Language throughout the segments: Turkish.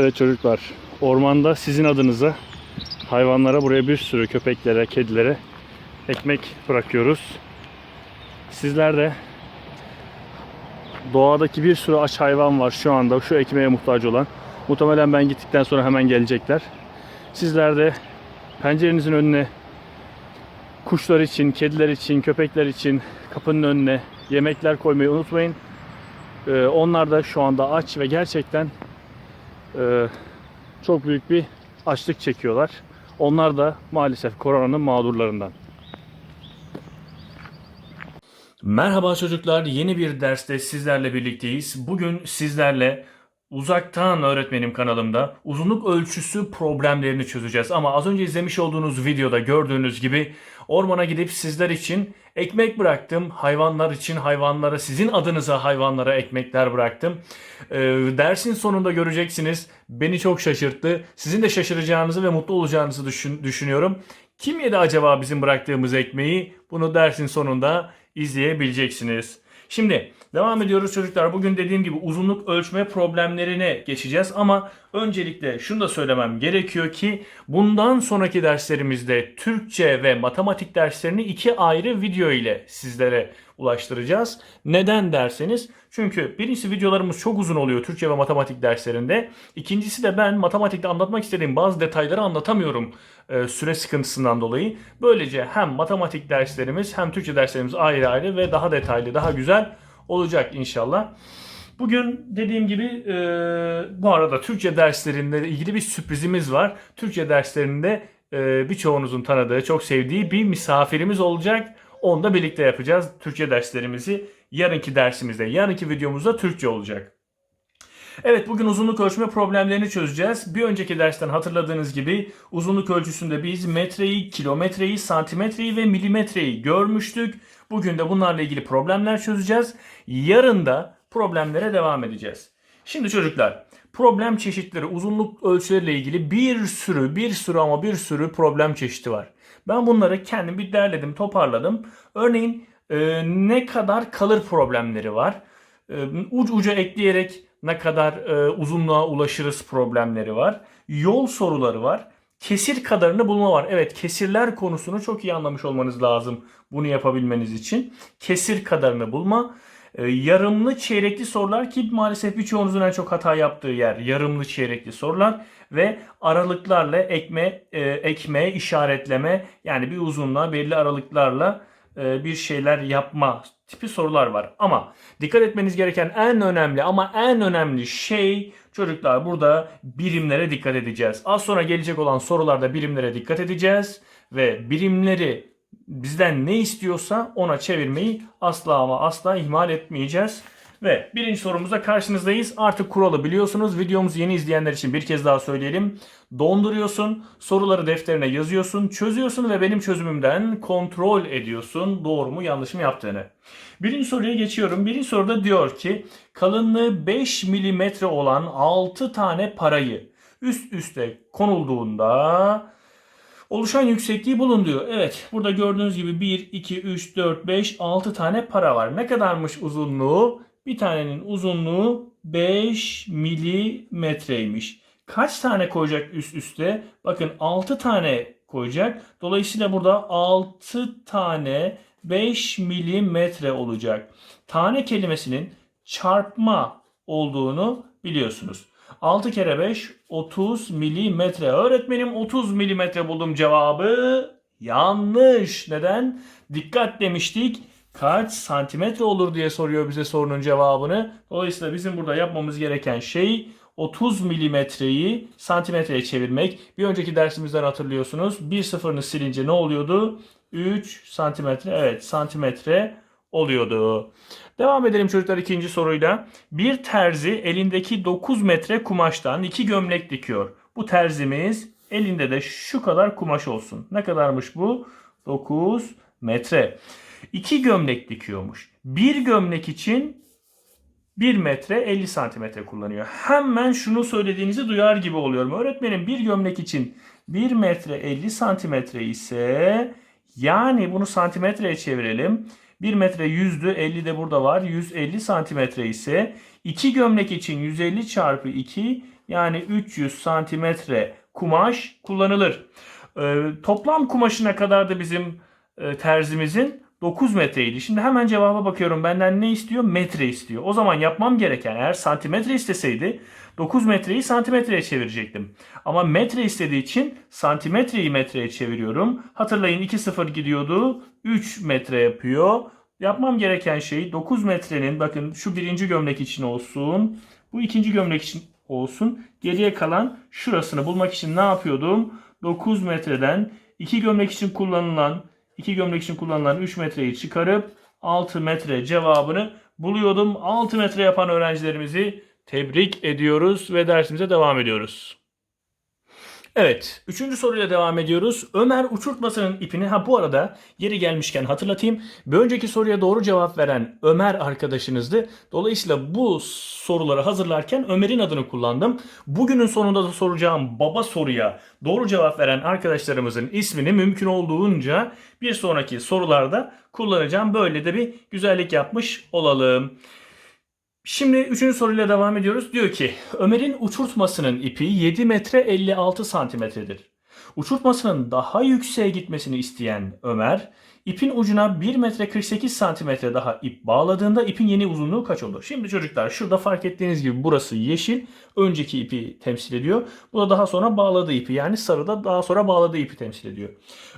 Evet çocuklar, ormanda sizin adınıza hayvanlara buraya bir sürü köpeklere, kedilere ekmek bırakıyoruz. Sizler de doğadaki bir sürü aç hayvan var şu anda şu ekmeğe muhtaç olan. Muhtemelen ben gittikten sonra hemen gelecekler. Sizler de pencerenizin önüne kuşlar için, kediler için, köpekler için kapının önüne yemekler koymayı unutmayın. Ee, onlar da şu anda aç ve gerçekten e, çok büyük bir açlık çekiyorlar. Onlar da maalesef koronanın mağdurlarından. Merhaba çocuklar, yeni bir derste sizlerle birlikteyiz. Bugün sizlerle uzaktan öğretmenim kanalımda uzunluk ölçüsü problemlerini çözeceğiz. Ama az önce izlemiş olduğunuz videoda gördüğünüz gibi ormana gidip sizler için ekmek bıraktım. Hayvanlar için hayvanlara, sizin adınıza hayvanlara ekmekler bıraktım. Ee, dersin sonunda göreceksiniz. Beni çok şaşırttı. Sizin de şaşıracağınızı ve mutlu olacağınızı düşün- düşünüyorum. Kim yedi acaba bizim bıraktığımız ekmeği? Bunu dersin sonunda izleyebileceksiniz. Şimdi devam ediyoruz çocuklar. Bugün dediğim gibi uzunluk ölçme problemlerine geçeceğiz ama öncelikle şunu da söylemem gerekiyor ki bundan sonraki derslerimizde Türkçe ve matematik derslerini iki ayrı video ile sizlere ulaştıracağız. Neden derseniz çünkü birincisi videolarımız çok uzun oluyor Türkçe ve matematik derslerinde. İkincisi de ben matematikte anlatmak istediğim bazı detayları anlatamıyorum e, süre sıkıntısından dolayı. Böylece hem matematik derslerimiz hem Türkçe derslerimiz ayrı ayrı ve daha detaylı, daha güzel olacak inşallah. Bugün dediğim gibi e, bu arada Türkçe derslerinde ilgili bir sürprizimiz var. Türkçe derslerinde e, birçoğunuzun tanıdığı, çok sevdiği bir misafirimiz olacak. Onu da birlikte yapacağız. Türkçe derslerimizi yarınki dersimizde, yarınki videomuzda Türkçe olacak. Evet bugün uzunluk ölçme problemlerini çözeceğiz. Bir önceki dersten hatırladığınız gibi uzunluk ölçüsünde biz metreyi, kilometreyi, santimetreyi ve milimetreyi görmüştük. Bugün de bunlarla ilgili problemler çözeceğiz. Yarın da problemlere devam edeceğiz. Şimdi çocuklar problem çeşitleri, uzunluk ölçüleriyle ilgili bir sürü, bir sürü ama bir sürü problem çeşidi var. Ben bunları kendim bir derledim, toparladım. Örneğin e, ne kadar kalır problemleri var. E, uç uca ekleyerek ne kadar e, uzunluğa ulaşırız problemleri var. Yol soruları var. Kesir kadarını bulma var. Evet kesirler konusunu çok iyi anlamış olmanız lazım bunu yapabilmeniz için. Kesir kadarını bulma. E, yarımlı çeyrekli sorular ki maalesef birçoğunuzun en çok hata yaptığı yer. Yarımlı çeyrekli sorular ve aralıklarla ekme, e, ekme, işaretleme yani bir uzunluğa belli aralıklarla bir şeyler yapma tipi sorular var. Ama dikkat etmeniz gereken en önemli ama en önemli şey çocuklar burada birimlere dikkat edeceğiz. Az sonra gelecek olan sorularda birimlere dikkat edeceğiz ve birimleri bizden ne istiyorsa ona çevirmeyi asla ama asla ihmal etmeyeceğiz. Ve birinci sorumuzda karşınızdayız. Artık kuralı biliyorsunuz. Videomuzu yeni izleyenler için bir kez daha söyleyelim. Donduruyorsun, soruları defterine yazıyorsun, çözüyorsun ve benim çözümümden kontrol ediyorsun doğru mu yanlış mı yaptığını. Birinci soruya geçiyorum. Birinci soruda diyor ki kalınlığı 5 milimetre olan 6 tane parayı üst üste konulduğunda oluşan yüksekliği bulun diyor. Evet burada gördüğünüz gibi 1, 2, 3, 4, 5, 6 tane para var. Ne kadarmış uzunluğu? Bir tanenin uzunluğu 5 milimetreymiş. Kaç tane koyacak üst üste? Bakın 6 tane koyacak. Dolayısıyla burada 6 tane 5 milimetre olacak. Tane kelimesinin çarpma olduğunu biliyorsunuz. 6 kere 5 30 milimetre. Öğretmenim 30 milimetre buldum cevabı. Yanlış. Neden? Dikkat demiştik. Kaç santimetre olur diye soruyor bize sorunun cevabını. Dolayısıyla bizim burada yapmamız gereken şey 30 milimetreyi santimetreye çevirmek. Bir önceki dersimizden hatırlıyorsunuz. Bir sıfırını silince ne oluyordu? 3 santimetre. Evet santimetre oluyordu. Devam edelim çocuklar ikinci soruyla. Bir terzi elindeki 9 metre kumaştan iki gömlek dikiyor. Bu terzimiz elinde de şu kadar kumaş olsun. Ne kadarmış bu? 9 metre. İki gömlek dikiyormuş. Bir gömlek için 1 metre 50 santimetre kullanıyor. Hemen şunu söylediğinizi duyar gibi oluyorum. Öğretmenim bir gömlek için 1 metre 50 santimetre ise yani bunu santimetreye çevirelim. 1 metre 100'dü 50 de burada var. 150 santimetre ise 2 gömlek için 150 çarpı 2 yani 300 santimetre kumaş kullanılır. Ee, toplam kumaşına kadar da bizim e, terzimizin 9 metreydi. Şimdi hemen cevaba bakıyorum. Benden ne istiyor? Metre istiyor. O zaman yapmam gereken eğer santimetre isteseydi 9 metreyi santimetreye çevirecektim. Ama metre istediği için santimetreyi metreye çeviriyorum. Hatırlayın 2-0 gidiyordu. 3 metre yapıyor. Yapmam gereken şey 9 metrenin bakın şu birinci gömlek için olsun. Bu ikinci gömlek için olsun. Geriye kalan şurasını bulmak için ne yapıyordum? 9 metreden 2 gömlek için kullanılan 2 gömlek için kullanılan 3 metreyi çıkarıp 6 metre cevabını buluyordum. 6 metre yapan öğrencilerimizi tebrik ediyoruz ve dersimize devam ediyoruz. Evet, üçüncü soruyla devam ediyoruz. Ömer uçurtmasının ipini, ha bu arada yeri gelmişken hatırlatayım. Bir önceki soruya doğru cevap veren Ömer arkadaşınızdı. Dolayısıyla bu soruları hazırlarken Ömer'in adını kullandım. Bugünün sonunda da soracağım baba soruya doğru cevap veren arkadaşlarımızın ismini mümkün olduğunca bir sonraki sorularda kullanacağım. Böyle de bir güzellik yapmış olalım. Şimdi üçüncü soruyla devam ediyoruz. Diyor ki Ömer'in uçurtmasının ipi 7 metre 56 santimetredir. Uçurtmasının daha yükseğe gitmesini isteyen Ömer ipin ucuna 1 metre 48 santimetre daha ip bağladığında ipin yeni uzunluğu kaç olur? Şimdi çocuklar şurada fark ettiğiniz gibi burası yeşil önceki ipi temsil ediyor. Bu da daha sonra bağladığı ipi yani sarıda daha sonra bağladığı ipi temsil ediyor.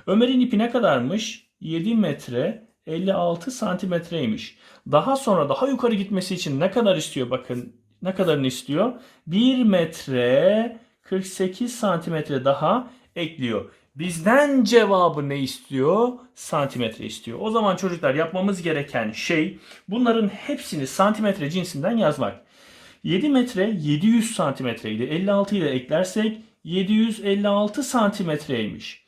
Ömer'in ipi ne kadarmış? 7 metre 56 santimetreymiş. Daha sonra daha yukarı gitmesi için ne kadar istiyor bakın ne kadarını istiyor? 1 metre 48 santimetre daha ekliyor. Bizden cevabı ne istiyor? Santimetre istiyor. O zaman çocuklar yapmamız gereken şey bunların hepsini santimetre cinsinden yazmak. 7 metre 700 santimetreydi. 56 ile eklersek 756 santimetreymiş.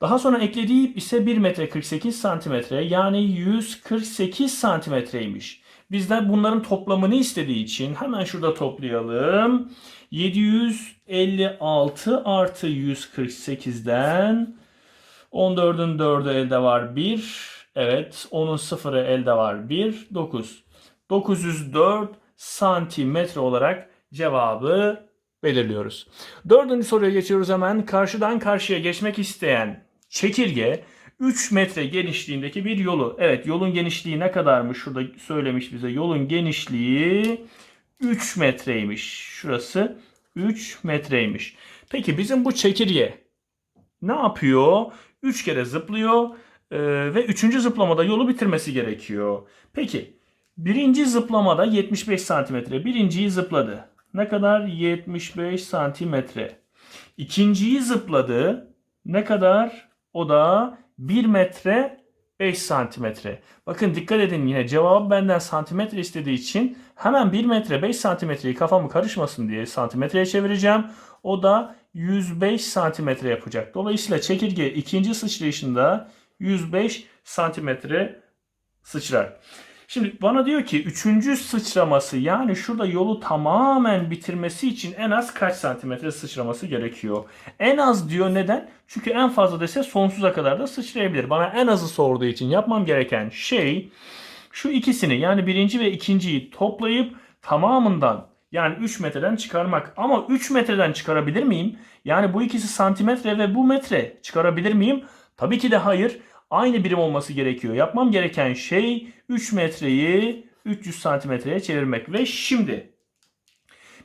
Daha sonra eklediği ip ise 1 metre 48 santimetre yani 148 santimetreymiş. Bizden bunların toplamını istediği için hemen şurada toplayalım. 756 artı 148'den 14'ün 4'ü elde var 1. Evet 10'un 0'ı elde var 1. 9. 904 santimetre olarak cevabı belirliyoruz. Dördüncü soruya geçiyoruz hemen. Karşıdan karşıya geçmek isteyen çekirge 3 metre genişliğindeki bir yolu. Evet yolun genişliği ne kadarmış? Şurada söylemiş bize. Yolun genişliği 3 metreymiş. Şurası 3 metreymiş. Peki bizim bu çekirge ne yapıyor? 3 kere zıplıyor e, ve 3. zıplamada yolu bitirmesi gerekiyor. Peki birinci zıplamada 75 santimetre. Birinciyi zıpladı. Ne kadar? 75 santimetre. İkinciyi zıpladı. Ne kadar? O da 1 metre 5 santimetre. Bakın dikkat edin yine cevabı benden santimetre istediği için hemen 1 metre 5 santimetreyi kafamı karışmasın diye santimetreye çevireceğim. O da 105 santimetre yapacak. Dolayısıyla çekirge ikinci sıçrayışında 105 santimetre sıçrar. Şimdi bana diyor ki üçüncü sıçraması yani şurada yolu tamamen bitirmesi için en az kaç santimetre sıçraması gerekiyor? En az diyor neden? Çünkü en fazla dese sonsuza kadar da sıçrayabilir. Bana en azı sorduğu için yapmam gereken şey şu ikisini yani birinci ve ikinciyi toplayıp tamamından yani 3 metreden çıkarmak. Ama 3 metreden çıkarabilir miyim? Yani bu ikisi santimetre ve bu metre çıkarabilir miyim? Tabii ki de hayır aynı birim olması gerekiyor. Yapmam gereken şey 3 metreyi 300 santimetreye çevirmek. Ve şimdi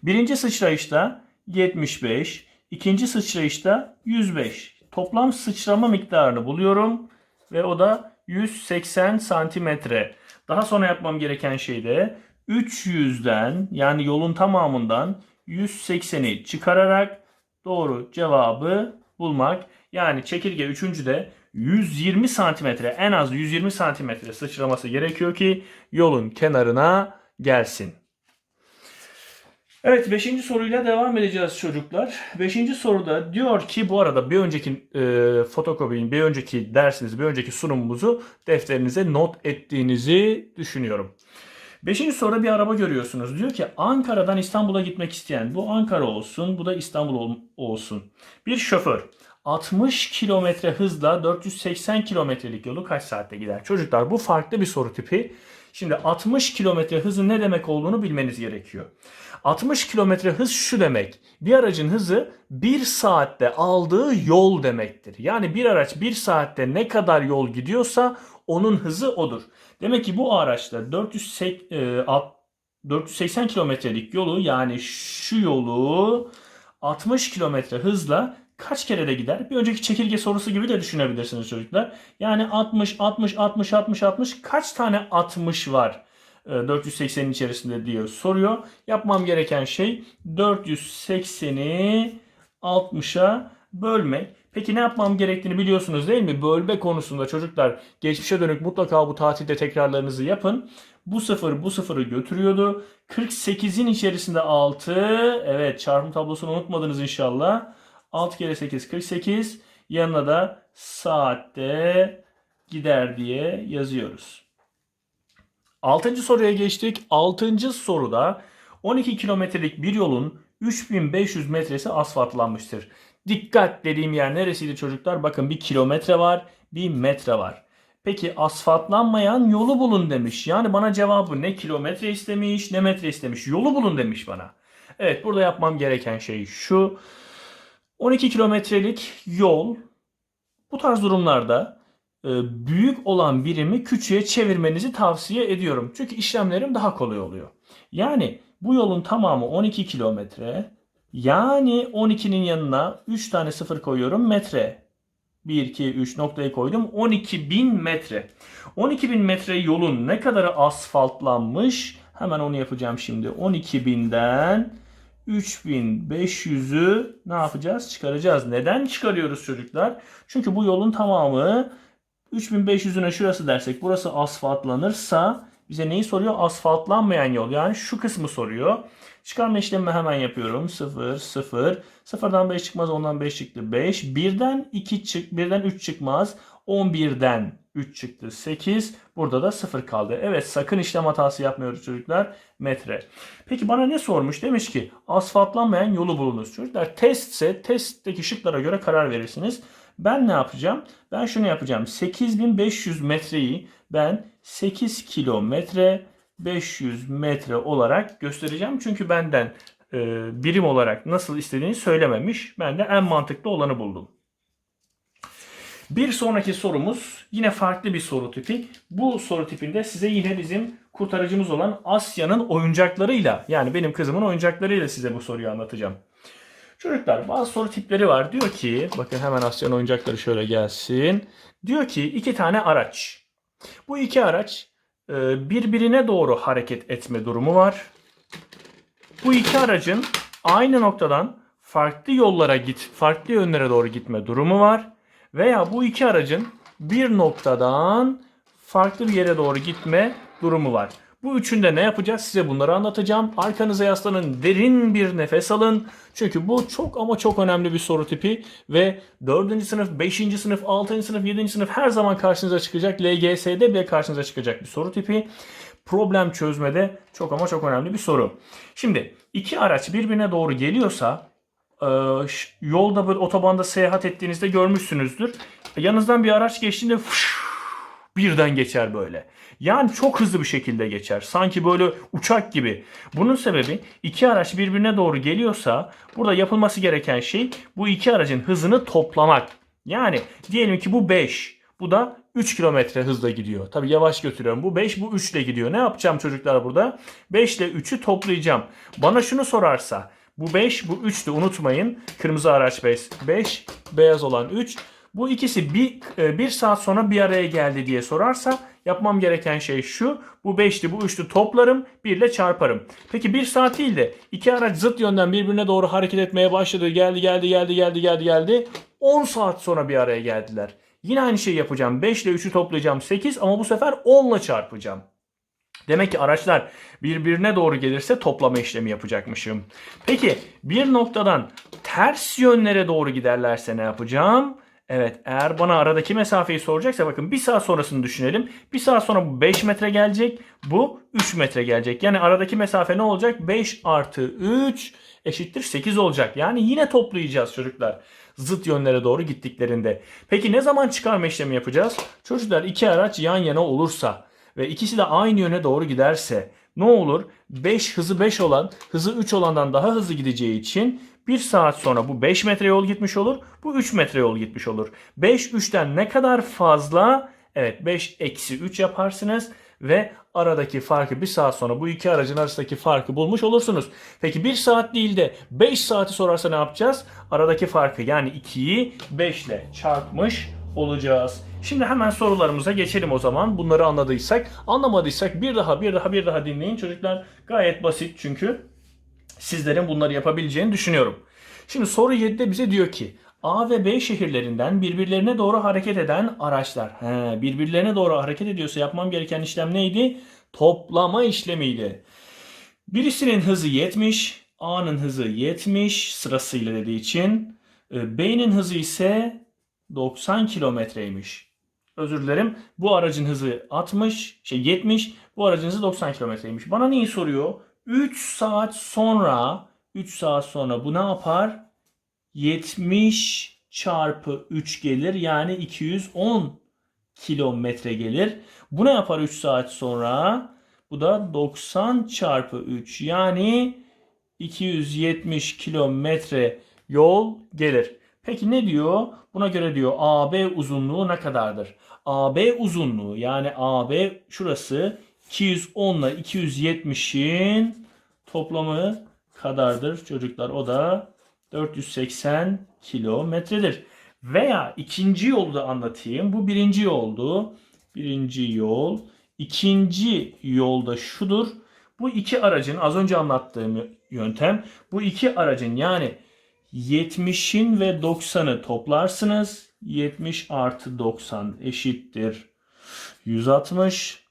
birinci sıçrayışta 75, ikinci sıçrayışta 105. Toplam sıçrama miktarını buluyorum ve o da 180 santimetre. Daha sonra yapmam gereken şey de 300'den yani yolun tamamından 180'i çıkararak doğru cevabı bulmak. Yani çekirge 3. de 120 santimetre en az 120 santimetre sıçraması gerekiyor ki yolun kenarına gelsin. Evet 5. soruyla devam edeceğiz çocuklar. 5. soruda diyor ki bu arada bir önceki e, fotokopiyin, bir önceki dersinizi, bir önceki sunumumuzu defterinize not ettiğinizi düşünüyorum. Beşinci soruda bir araba görüyorsunuz. Diyor ki Ankara'dan İstanbul'a gitmek isteyen bu Ankara olsun bu da İstanbul olsun. Bir şoför 60 kilometre hızla 480 kilometrelik yolu kaç saatte gider? Çocuklar bu farklı bir soru tipi. Şimdi 60 kilometre hızın ne demek olduğunu bilmeniz gerekiyor. 60 kilometre hız şu demek. Bir aracın hızı 1 saatte aldığı yol demektir. Yani bir araç 1 saatte ne kadar yol gidiyorsa onun hızı odur. Demek ki bu araçta 480, e, alt- 480 kilometrelik yolu yani şu yolu 60 kilometre hızla kaç kere de gider? Bir önceki çekirge sorusu gibi de düşünebilirsiniz çocuklar. Yani 60, 60, 60, 60, 60 kaç tane 60 var? e, 480'in içerisinde diye soruyor. Yapmam gereken şey 480'i 60'a bölmek. Peki ne yapmam gerektiğini biliyorsunuz değil mi? Bölme konusunda çocuklar geçmişe dönük mutlaka bu tatilde tekrarlarınızı yapın. Bu sıfır bu sıfırı götürüyordu. 48'in içerisinde 6. Evet çarpım tablosunu unutmadınız inşallah. 6 kere 8 48. Yanına da saatte gider diye yazıyoruz. Altıncı soruya geçtik. Altıncı soruda 12 kilometrelik bir yolun 3500 metresi asfaltlanmıştır. Dikkat dediğim yer neresiydi çocuklar? Bakın bir kilometre var, bir metre var. Peki asfaltlanmayan yolu bulun demiş. Yani bana cevabı ne kilometre istemiş ne metre istemiş. Yolu bulun demiş bana. Evet burada yapmam gereken şey şu. 12 kilometrelik yol bu tarz durumlarda e, büyük olan birimi küçüğe çevirmenizi tavsiye ediyorum. Çünkü işlemlerim daha kolay oluyor. Yani bu yolun tamamı 12 kilometre. Yani 12'nin yanına 3 tane sıfır koyuyorum metre. 1, 2, 3 noktayı koydum. 12.000 metre. 12.000 metre yolun ne kadarı asfaltlanmış? Hemen onu yapacağım şimdi. 12.000'den 3500'ü ne yapacağız? Çıkaracağız. Neden çıkarıyoruz çocuklar? Çünkü bu yolun tamamı 3500'üne şurası dersek burası asfaltlanırsa bize neyi soruyor? Asfaltlanmayan yol. Yani şu kısmı soruyor. Çıkarma işlemimi hemen yapıyorum. 0, 0. 0'dan 5 çıkmaz. Ondan 5 çıktı. 5. 1'den 2 çık. 1'den 3 çıkmaz. 11'den 3 çıktı. 8. Burada da 0 kaldı. Evet sakın işlem hatası yapmıyoruz çocuklar. Metre. Peki bana ne sormuş? Demiş ki asfaltlanmayan yolu bulunuz. Çocuklar testse testteki şıklara göre karar verirsiniz. Ben ne yapacağım? Ben şunu yapacağım. 8500 metreyi ben 8 kilometre 500 metre olarak göstereceğim. Çünkü benden e, birim olarak nasıl istediğini söylememiş. Ben de en mantıklı olanı buldum. Bir sonraki sorumuz yine farklı bir soru tipi. Bu soru tipinde size yine bizim kurtarıcımız olan Asya'nın oyuncaklarıyla yani benim kızımın oyuncaklarıyla size bu soruyu anlatacağım. Çocuklar bazı soru tipleri var. Diyor ki bakın hemen Asya'nın oyuncakları şöyle gelsin. Diyor ki iki tane araç. Bu iki araç birbirine doğru hareket etme durumu var. Bu iki aracın aynı noktadan farklı yollara git, farklı yönlere doğru gitme durumu var. Veya bu iki aracın bir noktadan farklı bir yere doğru gitme durumu var. Bu üçünde ne yapacağız? Size bunları anlatacağım. Arkanıza yaslanın, derin bir nefes alın. Çünkü bu çok ama çok önemli bir soru tipi ve 4. sınıf, 5. sınıf, 6. sınıf, 7. sınıf her zaman karşınıza çıkacak. LGS'de bile karşınıza çıkacak bir soru tipi. Problem çözmede çok ama çok önemli bir soru. Şimdi iki araç birbirine doğru geliyorsa e, yolda böyle otobanda seyahat ettiğinizde görmüşsünüzdür. Yanınızdan bir araç geçtiğinde fış, birden geçer böyle. Yani çok hızlı bir şekilde geçer. Sanki böyle uçak gibi. Bunun sebebi iki araç birbirine doğru geliyorsa burada yapılması gereken şey bu iki aracın hızını toplamak. Yani diyelim ki bu 5. Bu da 3 kilometre hızla gidiyor. Tabi yavaş götürüyorum. Bu 5 bu 3 ile gidiyor. Ne yapacağım çocuklar burada? 5 ile 3'ü toplayacağım. Bana şunu sorarsa bu 5 bu 3'tü unutmayın. Kırmızı araç 5, 5 beyaz olan 3. Bu ikisi bir, e, bir saat sonra bir araya geldi diye sorarsa yapmam gereken şey şu. Bu 5'ti bu 3'tü toplarım 1 ile çarparım. Peki bir saat değil de iki araç zıt yönden birbirine doğru hareket etmeye başladı. Geldi geldi geldi geldi geldi geldi. 10 saat sonra bir araya geldiler. Yine aynı şeyi yapacağım. 5 ile 3'ü toplayacağım 8 ama bu sefer 10 ile çarpacağım. Demek ki araçlar birbirine doğru gelirse toplama işlemi yapacakmışım. Peki bir noktadan ters yönlere doğru giderlerse ne yapacağım? Evet eğer bana aradaki mesafeyi soracaksa bakın bir saat sonrasını düşünelim. Bir saat sonra bu 5 metre gelecek. Bu 3 metre gelecek. Yani aradaki mesafe ne olacak? 5 artı 3 eşittir 8 olacak. Yani yine toplayacağız çocuklar. Zıt yönlere doğru gittiklerinde. Peki ne zaman çıkarma işlemi yapacağız? Çocuklar iki araç yan yana olursa ve ikisi de aynı yöne doğru giderse ne olur? 5 hızı 5 olan hızı 3 olandan daha hızlı gideceği için 1 saat sonra bu 5 metre yol gitmiş olur. Bu 3 metre yol gitmiş olur. 5 3'ten ne kadar fazla? Evet 5 eksi 3 yaparsınız ve aradaki farkı bir saat sonra bu iki aracın arasındaki farkı bulmuş olursunuz. Peki 1 saat değil de 5 saati sorarsa ne yapacağız? Aradaki farkı yani 2'yi 5 ile çarpmış olacağız. Şimdi hemen sorularımıza geçelim o zaman. Bunları anladıysak, anlamadıysak bir daha bir daha bir daha dinleyin. Çocuklar gayet basit çünkü sizlerin bunları yapabileceğini düşünüyorum. Şimdi soru 7'de bize diyor ki A ve B şehirlerinden birbirlerine doğru hareket eden araçlar. He, birbirlerine doğru hareket ediyorsa yapmam gereken işlem neydi? Toplama işlemiydi. Birisinin hızı 70, A'nın hızı 70 sırasıyla dediği için e, B'nin hızı ise 90 kilometreymiş. Özür dilerim. Bu aracın hızı 60, şey 70, bu aracın hızı 90 kilometreymiş. Bana neyi soruyor? 3 saat sonra 3 saat sonra bu ne yapar? 70 çarpı 3 gelir. Yani 210 kilometre gelir. Bu ne yapar 3 saat sonra? Bu da 90 çarpı 3 yani 270 kilometre yol gelir. Peki ne diyor? Buna göre diyor AB uzunluğu ne kadardır? AB uzunluğu yani AB şurası 210 ile 270'in toplamı kadardır çocuklar. O da 480 kilometredir. Veya ikinci yolu da anlatayım. Bu birinci yoldu. Birinci yol. İkinci yolda şudur. Bu iki aracın az önce anlattığım yöntem. Bu iki aracın yani 70'in ve 90'ı toplarsınız. 70 artı 90 eşittir 160.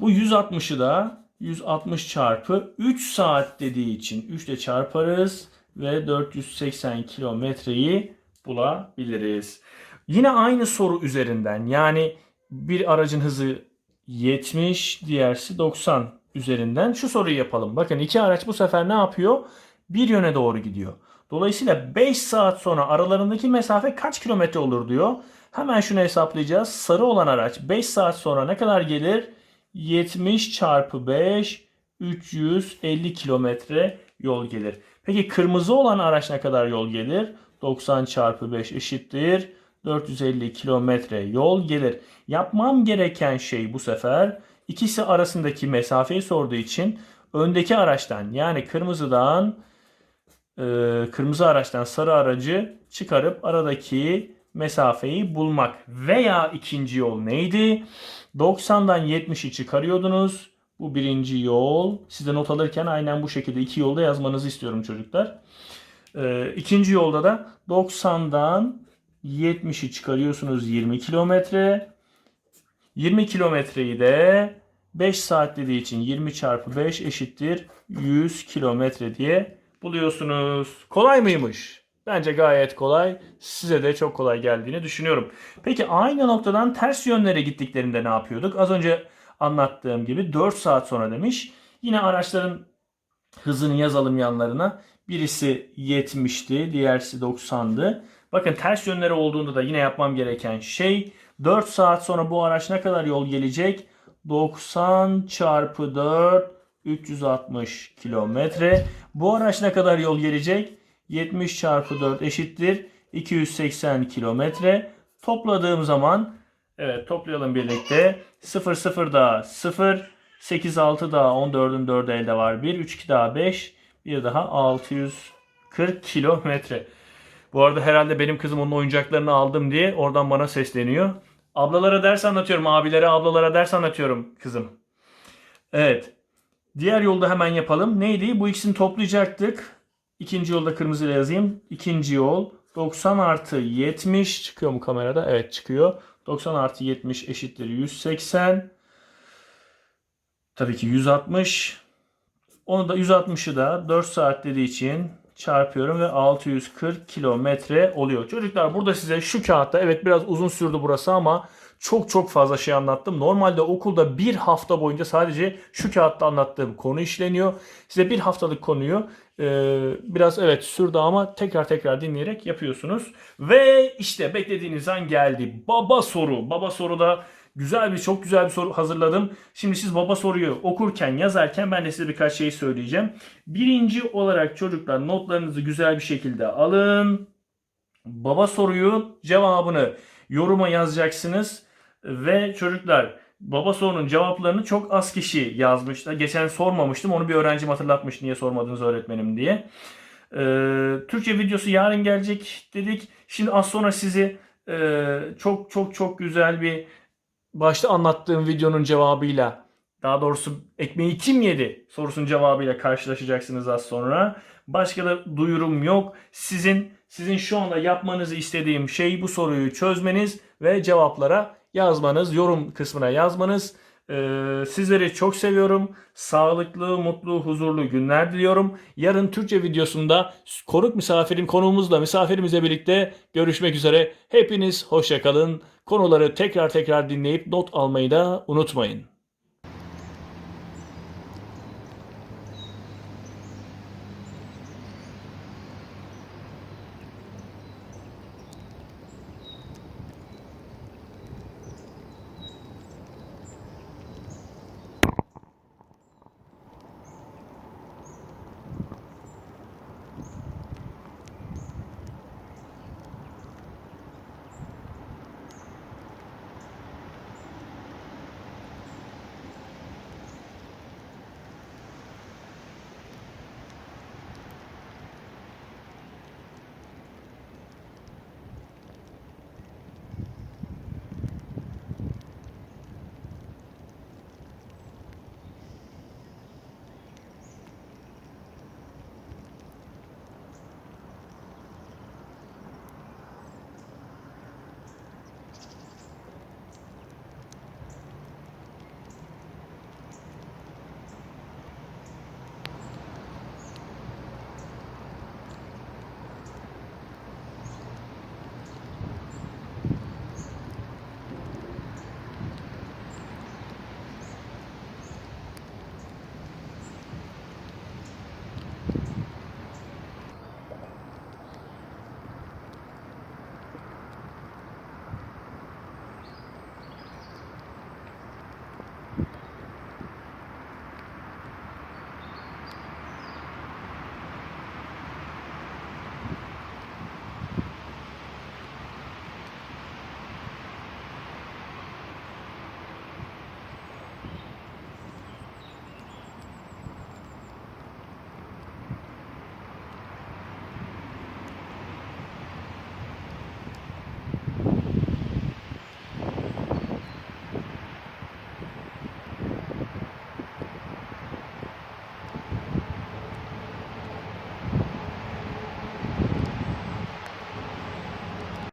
Bu 160'ı da 160 çarpı 3 saat dediği için 3 ile çarparız ve 480 kilometreyi bulabiliriz. Yine aynı soru üzerinden yani bir aracın hızı 70 diğersi 90 üzerinden şu soruyu yapalım. Bakın iki araç bu sefer ne yapıyor? Bir yöne doğru gidiyor. Dolayısıyla 5 saat sonra aralarındaki mesafe kaç kilometre olur diyor. Hemen şunu hesaplayacağız. Sarı olan araç 5 saat sonra ne kadar gelir? 70 çarpı 5 350 kilometre yol gelir. Peki kırmızı olan araç ne kadar yol gelir? 90 çarpı 5 eşittir. 450 kilometre yol gelir. Yapmam gereken şey bu sefer ikisi arasındaki mesafeyi sorduğu için öndeki araçtan yani kırmızıdan e, kırmızı araçtan sarı aracı çıkarıp aradaki mesafeyi bulmak. Veya ikinci yol neydi? 90'dan 70'i çıkarıyordunuz. Bu birinci yol. Size not alırken aynen bu şekilde iki yolda yazmanızı istiyorum çocuklar. Ee, ikinci yolda da 90'dan 70'i çıkarıyorsunuz 20 kilometre. 20 kilometreyi de 5 saat dediği için 20 çarpı 5 eşittir 100 kilometre diye buluyorsunuz. Kolay mıymış? Bence gayet kolay. Size de çok kolay geldiğini düşünüyorum. Peki aynı noktadan ters yönlere gittiklerinde ne yapıyorduk? Az önce anlattığım gibi 4 saat sonra demiş. Yine araçların hızını yazalım yanlarına. Birisi 70'ti, diğerisi 90'dı. Bakın ters yönleri olduğunda da yine yapmam gereken şey 4 saat sonra bu araç ne kadar yol gelecek? 90 çarpı 4 360 kilometre. Bu araç ne kadar yol gelecek? 70 çarpı 4 eşittir 280 kilometre. Topladığım zaman evet toplayalım birlikte. 0 0 daha 0 8 6 daha 14'ün 4'ü elde var 1 3 2 daha 5 bir daha 640 kilometre. Bu arada herhalde benim kızım onun oyuncaklarını aldım diye oradan bana sesleniyor. Ablalara ders anlatıyorum, abilere, ablalara ders anlatıyorum kızım. Evet. Diğer yolda hemen yapalım. Neydi? Bu ikisini toplayacaktık. İkinci yolda kırmızıyla yazayım. İkinci yol 90 artı 70 çıkıyor mu kamerada? Evet çıkıyor. 90 artı 70 eşittir 180. Tabii ki 160. Onu da 160'ı da 4 saat dediği için çarpıyorum ve 640 kilometre oluyor. Çocuklar burada size şu kağıtta evet biraz uzun sürdü burası ama çok çok fazla şey anlattım. Normalde okulda bir hafta boyunca sadece şu kağıtta anlattığım konu işleniyor. Size bir haftalık konuyu e, biraz evet sürdü ama tekrar tekrar dinleyerek yapıyorsunuz. Ve işte beklediğiniz an geldi. Baba soru. Baba soruda Güzel bir, çok güzel bir soru hazırladım. Şimdi siz baba soruyu okurken, yazarken ben de size birkaç şey söyleyeceğim. Birinci olarak çocuklar notlarınızı güzel bir şekilde alın. Baba soruyu cevabını yoruma yazacaksınız. Ve çocuklar baba sorunun cevaplarını çok az kişi yazmışlar. Geçen sormamıştım. Onu bir öğrencim hatırlatmış niye sormadınız öğretmenim diye. Ee, Türkçe videosu yarın gelecek dedik. Şimdi az sonra sizi e, çok çok çok güzel bir başta anlattığım videonun cevabıyla daha doğrusu ekmeği kim yedi sorusunun cevabıyla karşılaşacaksınız az sonra. Başka da duyurum yok. Sizin sizin şu anda yapmanızı istediğim şey bu soruyu çözmeniz ve cevaplara yazmanız, yorum kısmına yazmanız. Ee, sizleri çok seviyorum. Sağlıklı, mutlu, huzurlu günler diliyorum. Yarın Türkçe videosunda konuk misafirim, konuğumuzla, misafirimizle birlikte görüşmek üzere. Hepiniz hoşça kalın. Konuları tekrar tekrar dinleyip not almayı da unutmayın.